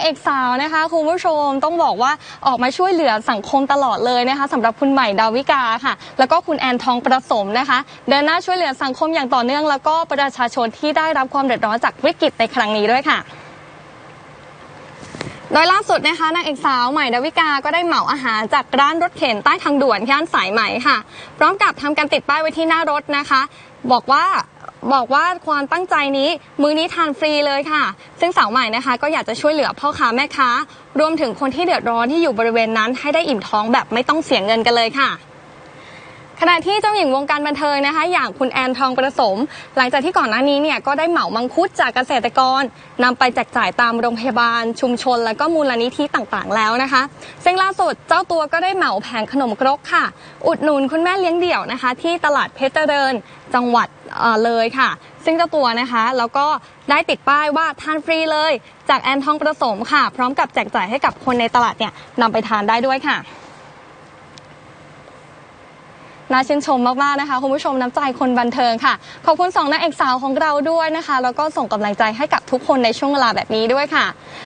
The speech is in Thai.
างเอกสาวนะคะคุณผู้ชมต้องบอกว่าออกมาช่วยเหลือสังคมตลอดเลยนะคะสำหรับคุณใหม่ดาวิกาค่ะ แล้วก็คุณแอนทองประสมนะคะ เดินหน้าช่วยเหลือสังคมอย่างต่อเนื่อง แล้วก็ประชาชนที่ได้รับความเดือดร้อนจากวิกฤตในครั้งนี้ด้วยค่ะโดยล่าสุดนะคะนางเอกสาวใหม่ดาวิกาก็ได้เหมาอาหารจากร้านรถเข็นใต้ทางด่วนย่านสายไหม่ค่ะ พร้อมกับทำการติดป้ายไว้ที่หน้ารถนะคะ บอกว่า บอกว่าความตั้งใจนี้มื้อนี้ทานฟรีเลยค่ะ ซึ่งสาวใหม่นะคะ ก็อยากจะช่วยเหลือพ่อค้าแม่ค้ารวมถึงคนที่เดือดร้อนที่อยู่บริเวณนั้นให้ได้อิ่มท้องแบบไม่ต้องเสียเงินกันเลยค่ะ ขณะที่เจ้าหญิงวงการบันเทิงนะคะ อย่างคุณแอนทองประสม หลังจากที่ก่อนหน้านี้เนี่ยก็ได้เหมามังคุดจากเกษตรกรนำไปแจกจ่ายตามโรงพยาบาล ชุมชน และก็มูลนิธิต่างๆ แล้วนะคะ ซึ่งล่าสุดเจ้าตัวก็ได้เหมาแผงขนมครกค่ะ อุดหนุนคุณแม่เลี้ยงเดี่ยวนะคะ ที่ตลาดเพชรเจริญจังหวัดเอ่เลยค่ะ ซึ่งเจ้าตัวนะคะแล้วก็ได้ติดป้ายว่าทานฟรีเลย จากแอนทองประสมค่ะ พร้อมกับแจกจ่ายให้กับคนในตลาดเนี่ยนำไปทานได้ด้วยค่ะ น่าชื่นชมมากๆนะคะคุณผู้ชมน้ำใจคนบันเทิงค่ะ ขอบคุณสองนางเอกสาวของเราด้วยนะคะ แล้วก็ส่งกำลังใจให้กับทุกคนในช่วงเวลาแบบนี้ด้วยค่ะ